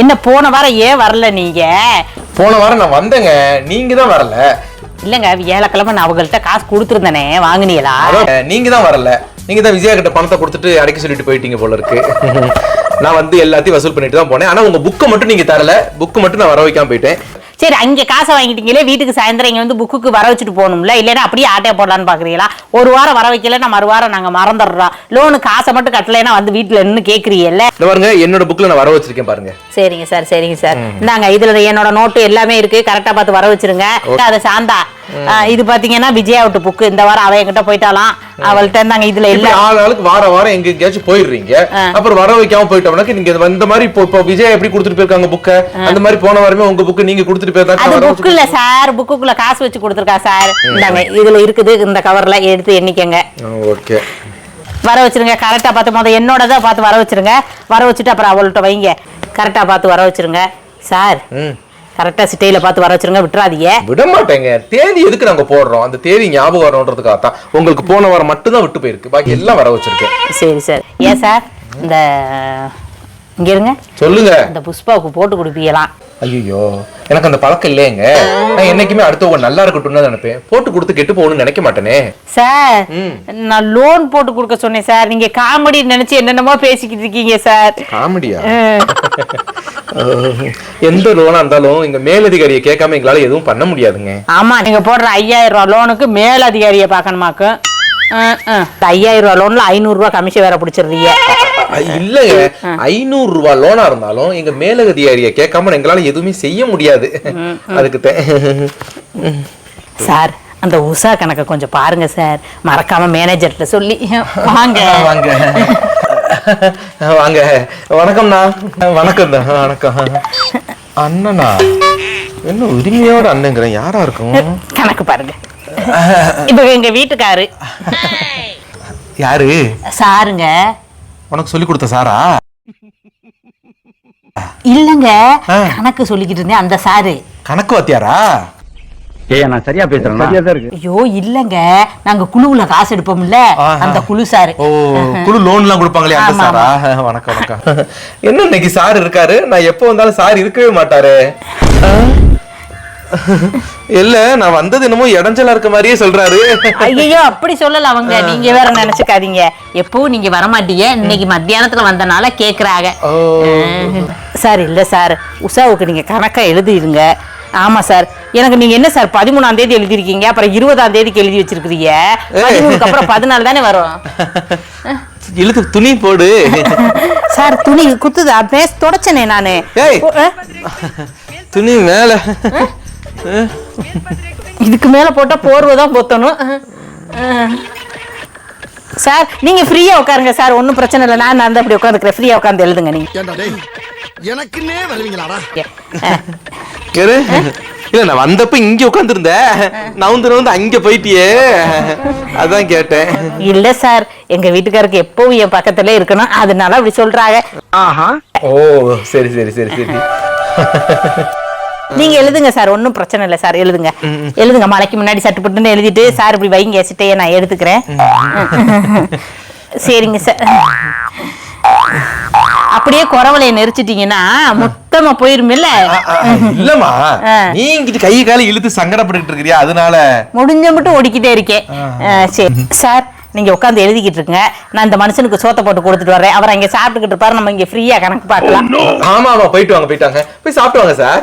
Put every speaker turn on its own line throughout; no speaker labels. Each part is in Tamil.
என்ன போன வாரம் ஏன் வரல நீங்க?
போன வாரம் நான் வந்தேங்க. நீங்க தான் வரல.
இல்லங்க ஏழக்கிழமை நான் அவங்கள்ட்ட காசு கொடுத்துருந்தேனே வாங்குனீங்களா?
நீங்க தான் வரல. நீங்க தான் விஜயா கிட்ட பணத்தை கொடுத்துட்டு அடைக்க சொல்லிட்டு போயிட்டீங்க போல இருக்கு. நான் வந்து எல்லாத்தையும் வசூல் பண்ணிட்டு தான் போனேன். ஆனா உங்க புக்கை மட்டும் நீங்க தரல. புக்கு மட்டும் நான் வர வைக்காம போயிட்டேன்.
சரி அங்க காசை வாங்கிட்டீங்களே வீட்டுக்கு சாயந்தரம் இங்க வந்து புக்குக்கு வர வச்சுட்டு போகணும்ல? இல்லைன்னா அப்படியே ஆட்டையை போடலான்னு பாக்குறீங்களா? ஒரு வாரம் வர வைக்கலன்னா மறு வாரம் நாங்க மறந்துடுறோம். லோனு காசை மட்டும் கட்டலைன்னா வந்து வீட்டுல கேக்குறீங்கல்ல?
இந்த பாருங்க என்னோட புக்ல நான் வர வச்சிருக்கேன் பாருங்க.
சரிங்க சார் சரிங்க சார். இந்தாங்க இதுல என்னோட நோட்டு எல்லாமே இருக்கு. கரெக்டா பார்த்து வர வச்சிருங்க. அது சாந்தா. இது பாத்தீங்கன்னா விஜயா விட்டு புக்கு இந்த வாரம் அவ என்கிட்ட போயிட்டாலாம் அவள்கிட்ட இருந்தாங்க இதுல எல்லாம்
ஆள் ஆளுக்கு வார வாரம் எங்க எங்கேயாச்சும் போயிடுறீங்க அப்புறம் வர வைக்காம போயிட்டோம்னா நீங்க இந்த மாதிரி இப்போ இப்போ விஜய் எப்படி கொடுத்துட்டு போயிருக்காங்க புக்கை அந்த மாதிரி போன வாரமே உங்க புக்கு நீங்க கொடுத்துட்டு
அது
போயிருந்தாங்க
புக்கு இல்ல சார் புக்குக்குள்ள காசு வச்சு கொடுத்துருக்கா சார் இந்தாங்க இதுல இருக்குது இந்த கவர்ல எடுத்து எண்ணிக்கங்க.
ஓகே
வர வச்சிருங்க கரெக்டா பார்த்து முத என்னோடத பார்த்து வர வச்சிருங்க. வர வச்சுட்டு அப்புறம் அவள்கிட்ட வைங்க. கரெக்டா பார்த்து வர வச்சிருங்க. சார்
ம்
கரெக்டா சிட்டையில பார்த்து வர வச்சிருங்க விட்டுறாதீங்க.
விட மாட்டேங்க தேதி எதுக்கு நாங்க போடுறோம்? அந்த தேதி ஞாபகம் வரணுன்றதுக்காக தான். உங்களுக்கு போன வாரம் மட்டும் தான் விட்டு போயிருக்கு. பாக்கி எல்லாம் வர வச்சிருக்கேன்
சரி சார். ஏன் சார்? இந்த இங்க இருங்க.
சொல்லுங்க.
இந்த புஷ்பாவுக்கு போட்டு கொடுப்பீங்களாம்.
ஐயோ எனக்கு அந்த பழக்கம் இல்லையேங்க நான் என்னைக்குமே அடுத்தவங்க நல்லா இருக்கட்டும்னு தான் நினைப்பேன். போட்டு கொடுத்து கெட்டு போகணும்னு நினைக்க மாட்டேனே.
சார். நான் லோன் போட்டு கொடுக்க சொன்னேன் சார். நீங்க காமெடி நினைச்சு என்னென்னமோ பேசிக்கிட்டு இருக்கீங்க சார்.
காமெடியா. எந்த லோனா இருந்தாலும் இங்க மேலதிகாரியை கேட்காம எங்களால எதுவும் பண்ண முடியாதுங்க.
ஆமா நீங்க போடுற ஐயாயிரம் ரூபாய் லோனுக்கு மேல் அதிகாரியை பார்க்கணுமாக்கு? ம், ம். இந்த ஐயாயிரம் ரூபாய் லோன்ல ஐநூறு ரூபாய் கமிஷன் வேற பிடிச்சிடுறீங்க.
இல்லைங்க. ஐநூறு ரூபாய் லோனா இருந்தாலும் எங்க மேலதிகாரியை கேட்காம எங்களால எதுவுமே செய்ய முடியாது. அதுக்கு
சார் அந்த உஷா கணக்கை கொஞ்சம் பாருங்க சார். மறக்காம மேனேஜர்கிட்ட சொல்லி. வாங்க.
வாங்க. வாங்க. வணக்கம்ண்ணா. வணக்கம் தான். வணக்கம். அண்ணனா என்ன உரிமையோட அண்ணங்கிறேன் யாரா இருக்கும்?
கணக்கு பாருங்க. இப்ப எங்க வீட்டுக்காரு.
யாரு?
சாருங்க.
உனக்கு சொல்லி கொடுத்த சாரா?
இல்லங்க. கணக்கு சொல்லிக்கிட்டு இருந்தேன் அந்த சாரு.
கணக்கு வாத்தியாரா?
ஏய் நான் சரியா பேசுறேன்? சரியா தான் இருக்கு.
ஐயோ இல்லங்க. நாங்க குழுவுல காசு எடுப்போம்ல. அந்த குழு சாரு.
ஓ குழு லோன் எல்லாம் கொடுப்பாங்களே அந்த சாரா? வணக்கம் வணக்கம். என்ன இன்னைக்கு சார் இருக்காரு? நான் எப்போ வந்தாலும் சார் இருக்கவே மாட்டாரு? இல்ல நான் வந்தது என்னமோ இடைஞ்சலா இருக்க மாதிரியே சொல்றாரு.
ஐயோ அப்படி சொல்லல அவங்க. நீங்க வேற நினைச்சுக்காதீங்க. எப்பவும் நீங்க வரமாட்டீங்க? இன்னைக்கு மத்தியானத்துல வந்தனால கேக்குறாங்க. சார் இல்ல சார். உஷாவுக்கு நீங்க கணக்கா எழுதிடுங்க. ஆமா சார். எனக்கு நீங்க என்ன சார் பதிமூணாம் தேதி எழுதிருக்கீங்க அப்புறம் இருபதாம் தேதிக்கு எழுதி வச்சிருக்கீங்க பதிமூணுக்கு அப்புறம் பதினாலு தானே வரும்.
இழுத்து துணி போடு.
சார் துணி குத்துதா? பேஸ் தொடச்சனே நானு.
துணி மேல.
இதுக்கு மேல போட்டா போர்வை தான் பொத்தணும். சார் நீங்க ஃப்ரீயா உட்காருங்க சார். ஒன்றும் பிரச்சனை இல்லை. நான் வந்து அப்படி உட்காந்துக்கிறேன். ஃப்ரீயா உட்காந்து எழுதுங்க நீங்க.
ஏண்டா டேய் எனக்குன்னே வருவீங்களாடா.
இல்ல நான் வந்தப்ப இங்க உட்காந்துருந்த நவுந்து நவுந்து அங்க போயிட்டியே. அதான் கேட்டேன்.
இல்ல சார். எங்க வீட்டுக்காருக்கு எப்பவும் என் பக்கத்துல இருக்கணும். அதனால அப்படி சொல்றாங்க.
ஆஹா.
ஓ சரி சரி சரி சரி.
நீங்க எழுதுங்க சார் ஒன்றும் பிரச்சனை இல்லை சார் எழுதுங்க. எழுதுங்க மலைக்கு முன்னாடி சட்டுப்பட்டுன்னு எழுதிட்டு சார் இப்படி வைங்க சிட்டையை நான் எடுத்துக்கிறேன். சரிங்க சார். அப்படியே குறவலையை நெரிச்சிட்டீங்கன்னா மொத்தமா போயிருமில்ல.
இல்லம்மா
ஆ.
நீ இங்கிட்டு கை கால இழுத்து சங்கடப்பட்டுட்டு இருக்கிறியா? அதனால
முடிஞ்ச மட்டும் ஓடிக்கிட்டே இருக்கேன். சரி. சார் நீங்க உட்காந்து எழுதிக்கிட்டு இருக்குங்க நான் இந்த மனுஷனுக்கு சோத்தை போட்டு கொடுத்துட்டு வரேன் அவர் அங்க சாப்பிட்டுக்கிட்டு இருப்பாரு. நம்ம இங்க ஃப்ரீயா கணக்கு பார்க்கலாம்.
ஆமா ஆமா போயிட்டு வாங்க போயிட்டாங்க போய் சாப்பிட்டு வாங்க சார்.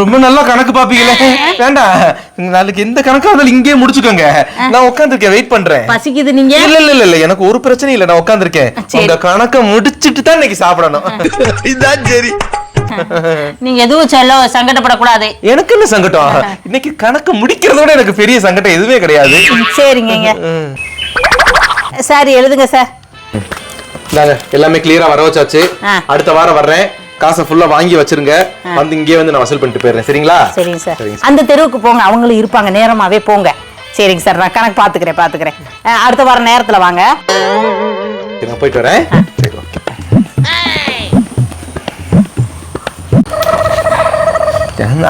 ரொம்ப நல்லா கணக்கு பாப்பீங்களே. வேண்டாம் நாளைக்கு எந்த கணக்கா இருந்தாலும் இங்கேயே முடிச்சுக்கோங்க. நான் உட்காந்துருக்கேன் வெயிட் பண்றேன்.
பசிக்குது நீங்க?
இல்ல இல்ல இல்ல இல்ல எனக்கு ஒரு பிரச்சனையும் இல்ல நான் உட்காந்துருக்கேன். உங்க கணக்க முடிச்சிட்டு தான் இன்னைக்கு சாப்பிடணும்.
இதான் சரி.
நீங்க எதுவும் சொல்ல சங்கடப்படக்கூடாது.
எனக்கு என்ன சங்கடம்? இன்னைக்கு கணக்கு முடிக்கிறதோட எனக்கு பெரிய சங்கடம் எதுவுமே கிடையாது.
சரிங்க. சார் எழுதுங்க சார்.
எல்லாமே கிளியரா வர வச்சாச்சு. அடுத்த வாரம் வர்றேன். காசை ஃபுல்லா வாங்கி வச்சிருங்க. வந்து இங்கே வந்து நான் வசூல் பண்ணிட்டு போயிடுறேன். சரிங்களா?
சரிங்க சார். அந்த தெருவுக்கு போங்க. அவங்களும் இருப்பாங்க. நேரமாவே போங்க. சரிங்க சார். நான் கணக்கு பாத்துக்கிறேன் பாத்துக்கிறேன். அடுத்த வாரம் நேரத்துல வாங்க.
நான் போயிட்டு வரேன். சரி ஓகே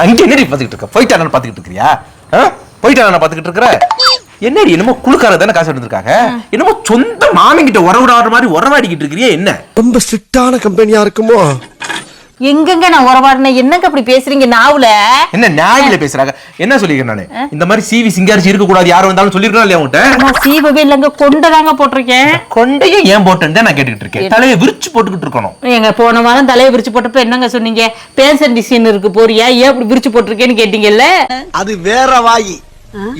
அங்க என்னடி பாத்துக்கிட்டு இருக்க? போயிட்டானு பாத்துக்கிட்டு இருக்கிறியா? போயிட்டான பாத்துக்கிட்டு இருக்கிற? என்னடி என்னமோ குழுக்கார தானே காசு எடுத்திருக்காங்க? என்னமோ சொந்த மாமன் கிட்ட உறவிடாத மாதிரி உறவாடிக்கிட்டு இருக்கிறியா என்ன?
ரொம்ப ஸ்ட்ரிக்டான கம்பெனியா இருக்குமோ?
எங்கெங்க நான் உறவாடினேன் என்னங்க அப்படி பேசுறீங்க நாவுல?
என்ன நியாயில பேசுறாங்க? என்ன சொல்லிருக்கேன் நானு? இந்த மாதிரி சிவி சிங்காரிச்சு இருக்க கூடாது யாரும் வந்தாலும் சொல்லிருக்கா இல்லையா உன்கிட்ட?
நான் சீவவே இல்லைங்க. கொண்டதாங்க போட்டிருக்கேன்.
கொண்டையும் ஏன் போட்டுன்னு தான் நான் கேட்டுக்கிட்டு இருக்கேன். தலையை விரிச்சு போட்டுக்கிட்டு இருக்கணும்.
எங்க போன வாரம் தலையை விரிச்சு போட்டப்ப என்னங்க சொன்னீங்க? பேன்சன் டிசைன் இருக்கு போறியா? ஏன் அப்படி விரிச்சு போட்டிருக்கேன்னு கேட்டீங்கல்ல?
அது வேற வாயி.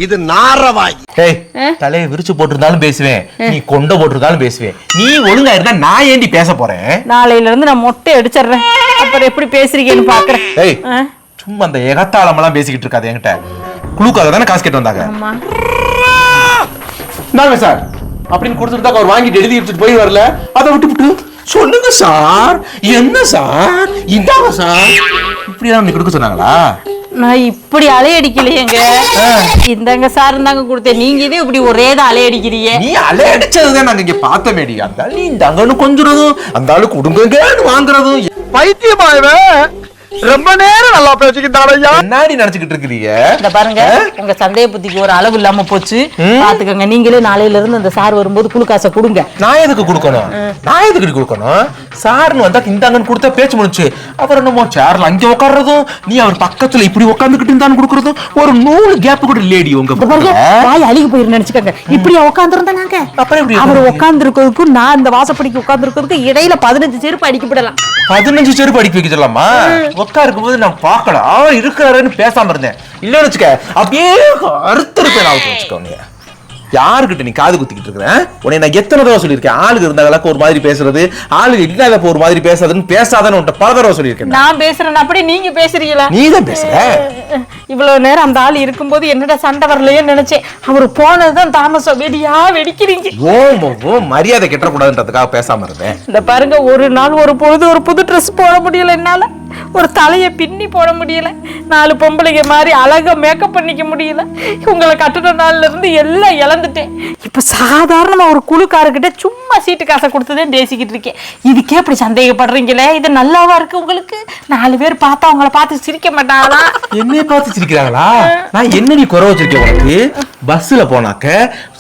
இது நார வாயி
ஏய் தலையை விரிச்சு போட்டிருந்தாலும் பேசுவேன். நீ கொண்ட போட்டிருந்தாலும் பேசுவேன். நீ ஒழுங்கா இருந்தா நான் ஏண்டி பேச போறேன்?
நாளையில இருந்து நான் மொட்டை அடிச்சிடுறேன். அப்புறம் எப்படி பேசுறீங்கன்னு பாக்குறேன்?
சும்மா அந்த எகத்தாளம் எல்லாம் பேசிக்கிட்டு இருக்காது என்கிட்ட. குழுக்காக தானே காசு கேட்டு வந்தாங்க? இந்தாங்க சார். அப்படின்னு கொடுத்துட்டு அவர் வாங்கிட்டு எழுதி வச்சுட்டு போய் வரல. அதை விட்டு விட்டு சொல்லுங்க சார். என்ன சார்? இந்தாங்க சார். இப்படி தான் கொடுக்க சொன்னாங்களா?
நான் இப்படி அலையடிக்கலையேங்க. இந்தாங்க சார் இருந்தாங்க கொடுத்தேன். நீங்க இதே இப்படி ஒரே தான் அலையடிக்கிறீங்க?
நீ அலையடிச்சதுதான் நாங்க இங்க பார்த்த மேடி. அந்த ஆளு இந்த அங்கன்னு கொஞ்சுறதும் அந்த ஆளு கொடுங்கன்னு வாங்குறதும்
பைத்தியமாயவே. ரொம்ப நேரம் நல்லா பேசிக்கிட்டாரையா
என்னாடி நினைச்சுக்கிட்டு இருக்கிறீங்க?
இந்த பாருங்க உங்க சந்தேக புத்திக்கு ஒரு அளவு இல்லாம போச்சு. பாத்துக்கோங்க நீங்களே நாளையில இருந்து அந்த சார் வரும்போது குழு காசை கொடுங்க.
நான் எதுக்கு கொடுக்கணும்? நான் எதுக்கு கொடுக்கணும்? சார்னு வந்தா இந்தாங்கன்னு கொடுத்தா பேச்சு முடிச்சு அப்புறம் என்னமோ சேர்ல அங்க உட்கார்றதும் நீ அவர் பக்கத்துல இப்படி உட்காந்துக்கிட்டு இருந்தான்னு கொடுக்கறதும் ஒரு நூறு கேப் கூட லேடி உங்க.
வாய் அழுகி போயிரு நினைச்சுக்கோங்க. இப்படியா உட்காந்துருந்தா நாங்க?
அப்புறம் எப்படி
அவர் இருக்கிறதுக்கும் நான் இந்த வாசப்படிக்கு உட்கார்ந்து இருக்கிறதுக்கு இடையில பதினஞ்சு செருப்பு அடிக்கப்படலாம்
பதினஞ்சு செருப்பு அடிக்க வைக்க சொல்லலாமா உட்காருக்கும் போது நான் பார்க்கல. அவர் இருக்கிறாருன்னு பேசாம இருந்தேன். இல்லன்னு வச்சுக்க அப்படியே அறுத்து இருப்பேன் நான். வச்சுக்கோ யாருக்கிட்ட நீ காது குத்திக்கிட்டு இருக்கிறேன் உன்னை நான் எத்தனை தடவை சொல்லியிருக்கேன்? ஆளுங்க இருந்தாங்களா ஒரு மாதிரி பேசுறது ஆளுங்க இல்லாதப்ப ஒரு மாதிரி பேசாதுன்னு பேசாதன்னு உன்ட்ட பல தடவை சொல்லியிருக்கேன்
நான். பேசுறேன் அப்படி நீங்க பேசுறீங்களா?
நீ தான் பேசுற
இவ்வளவு நேரம் அந்த ஆள் இருக்கும்போது என்னடா சண்டை வரலையேன்னு நினைச்சேன். அவர் போனதுதான் தாமசம் வெடியா வெடிக்கிறீங்க.
ஓ ஓ மரியாதை கெட்டக்கூடாதுன்றதுக்காக பேசாம இருந்தேன்.
இந்த பாருங்க ஒரு நாள் ஒரு பொழுது ஒரு புது ட்ரெஸ் போட முடியல என்னால. ஒரு தலையை பின்னி போட முடியல. நாலு பொம்பளைங்க மாதிரி அழகா மேக்கப் பண்ணிக்க முடியல. உங்களை கட்டுன நாள்ல இருந்து எல்லாம் இழந்துட்டேன். இப்ப சாதாரணமா ஒரு குழுக்காரர்கிட்ட சும்மா சீட்டு காசை கொடுத்துதான் பேசிக்கிட்டு இருக்கேன். இதுக்கே இப்படி சந்தேகப்படுறீங்களே? இது நல்லாவா இருக்கு உங்களுக்கு? நாலு பேர் பார்த்தா உங்களை பார்த்து சிரிக்க மாட்டாங்களா?
என்னைய பார்த்து சிரிக்கிறாங்களா? நான் என்னடி குறை வச்சிருக்கேன் உனக்கு? பஸ்ல போனாக்க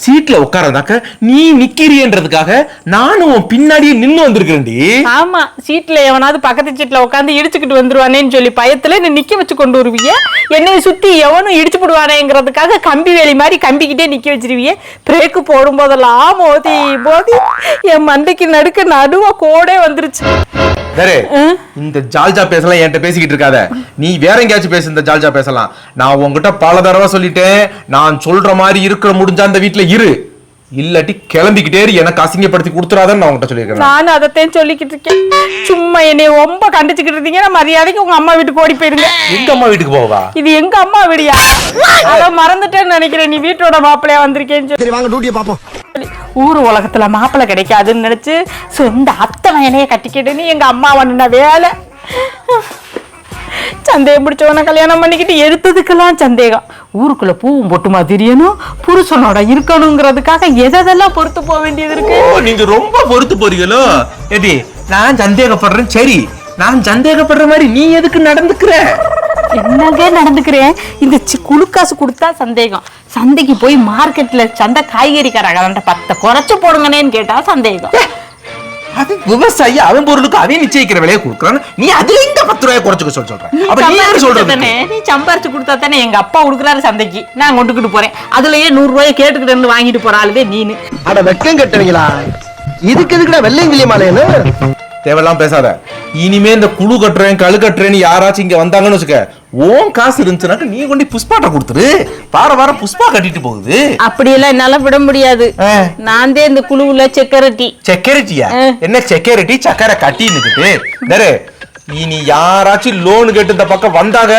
சீட்ல உட்காரந்தாக்க நீ நிக்கிறியன்றதுக்காக நானும் பின்னாடியே நின்னு வந்திருக்கேன்டி
ஆமா சீட்ல எவனாவது பக்கத்து சீட்ல உட்காந்து இடிச்சுக்கிட்டு வந்துருவானேன்னு சொல்லி பயத்துல என்ன நிக்க வச்சு கொண்டு வருவீங்க. என்னைய சுத்தி எவனும் இடிச்சு போடுவானேங்கிறதுக்காக கம்பி வேலி மாதிரி கம்பிக்கிட்டே நிக்க வச்சிருவீங்க. பிரேக்கு போடும் போதெல்லாம் மோதி மோதி என் மண்டைக்கு நடுக்க நடுவா கோடே வந்துருச்சு.
இந்த ஜால்ஜா பேசலாம் என்கிட்ட பேசிக்கிட்டு இருக்காத. நீ வேற எங்கேயாச்சும் பேசு இந்த ஜால்ஜா பேசலாம். நான் உன்கிட்ட பல தடவை சொல்லிட்டேன். நான் சொல்ற மாதிரி இருக்கிற முடிஞ்சா அந்த வீட்ல இரு. இல்லாட்டி கிளம்பிக்கிட்டே இரு, எனக்கு அசிங்கப்படுத்தி கொடுத்துறாதன்னு நான் உன்கிட்ட சொல்லியிருக்கேன்
நானும் அதைத்தான் சொல்லிக்கிட்டு இருக்கேன். சும்மா என்னைய ரொம்ப கண்டிச்சுக்கிட்டு இருந்தீங்கன்னா மரியாதைக்கு உங்க அம்மா வீட்டுக்கு ஓடி போயிருங்க.
எங்க அம்மா வீட்டுக்கு போவா?
இது எங்க அம்மா வீடியா? அத மறந்துட்டேன்னு நினைக்கிறேன். நீ வீட்டோட மாப்பிள்ளையா வந்திருக்கேன்னு சொல்லி.
சரி வாங்க டியூட்டியை பாப்போம்.
ஊர் உலகத்துல மாப்பிள்ளை கிடைக்காதுன்னு நினைச்சு சொந்த அத்தை மகனையே கட்டிக்கிட்டுன்னு எங்க அம்மா பண்ணுன வேலை. சந்தேகம் பிடிச்சவன கல்யாணம் பண்ணிக்கிட்டு எடுத்ததுக்கெல்லாம் சந்தேகம். ஊருக்குள்ள பூவும் பொட்டுமா தெரியணும் புருஷனோட இருக்கணுங்கிறதுக்காக எதெல்லாம் பொறுத்து போக வேண்டியது இருக்கு?
நீங்க ரொம்ப பொறுத்து போறீங்களோ? ஏடி நான் சந்தேகப்படுறேன். சரி நான் சந்தேகப்படுற மாதிரி நீ எதுக்கு நடந்துக்கிற?
என்னங்க நடந்துக்கிறேன் இந்த குளுக்காசு கொடுத்தா சந்தேகம். சந்தைக்கு போய் மார்க்கெட்ல சந்தை காய்கறிக்காரங்க பத்தை குறைச்சு போடுங்கனேன்னு கேட்டா சந்தேகம்.
அது விவசாயி அவன் பொருளுக்கு அவன் நிச்சயிக்கிற விலையை கொடுக்குறான் நீ அதுல எங்க பத்து ரூபாய் குறைச்சுக்க சொல்ல சொல்ற.
நீ
அப்ப நீ யாரு
சம்பாரிச்சு
சொல்றது
நீ சம்பாரிச்சு கொடுத்தா தானே எங்க அப்பா கொடுக்குறாரு சந்தைக்கு. நான் கொண்டுக்கிட்டு போறேன். அதுலயே நூறு ரூபாய் கேட்டுக்கிட்டு இருந்து வாங்கிட்டு போற ஆளுதே நீனு.
அட வெக்கம் கட்டுவீங்களா? இதுக்கு எதுக்குடா வெள்ளையங்கிலி மாலையன்னு
தேவையெல்லாம் பேசாத. இனிமே இந்த குழு கட்டுறேன் கழு கட்டுறேன்னு யாராச்சும் இங்க வந்தாங்கன்னு வச்சுக்க ஓன் காசு இருந்துச்சுனாக்க நீ கொண்டு புஷ்பாட்ட கொடுத்துரு. வார வாரம் புஷ்பா கட்டிட்டு போகுது.
அப்படியெல்லாம் என்னால விட முடியாது. நான் தான் இந்த குழுவுல செக்யூரிட்டி
செக்யூரிட்டியா. என்ன செக்யூரிட்டி சக்கரை கட்டி நிக்கிட்டு இனி யாராச்சும் லோன் கேட்டு இந்த பக்கம் வந்தாங்க?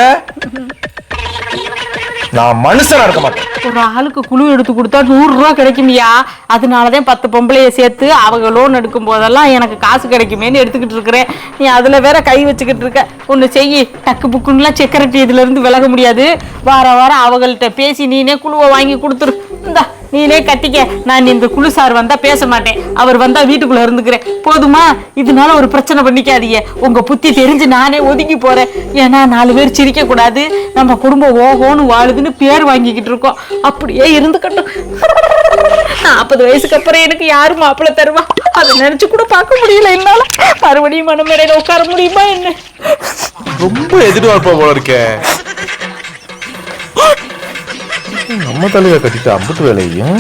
நான் மனுஷனா இருக்க மாட்டேன்.
ஒரு ஆளுக்கு குழு எடுத்து கொடுத்தா நூறு ரூபா கிடைக்குமியா? அதனாலதான் பத்து பொம்பளைய சேர்த்து அவங்க லோன் எடுக்கும் போதெல்லாம் எனக்கு காசு கிடைக்குமேன்னு எடுத்துக்கிட்டு இருக்கிறேன். நீ அதுல வேற கை வச்சுக்கிட்டு இருக்க. ஒண்ணு செய்யி. டக்கு புக்குன்னுலாம் செக்கரட்டி இதுல இருந்து விலக முடியாது. வார வாரம் அவங்கள்ட்ட பேசி நீனே குழுவை வாங்கி கொடுத்துரு. இந்தா. நீனே கட்டிக்க நான் இந்த குழு சார் வந்தா பேச மாட்டேன். அவர் வந்தா வீட்டுக்குள்ள இருந்துக்கிறேன். போதுமா? இதனால ஒரு பிரச்சனை பண்ணிக்காதீங்க. உங்க புத்தி தெரிஞ்சு நானே ஒதுங்கி போறேன். ஏன்னா நாலு பேர் சிரிக்க கூடாது. நம்ம குடும்பம் ஓகோன்னு வாழுதுன்னு பேர் வாங்கிக்கிட்டு இருக்கோம். அப்படியே இருந்துக்கட்டும். நாற்பது வயசுக்கு அப்புறம் எனக்கு யாரும் மாப்பிள்ளை தருவா? அதை நினைச்சு கூட பார்க்க முடியல என்னால. மறுபடியும் மனமேடையில உட்கார முடியுமா என்ன?
ரொம்ப எதிர்பார்ப்பா போல இருக்கேன் நம்ம தலையை கட்டிட்டு அம்புட்டு வேலையும்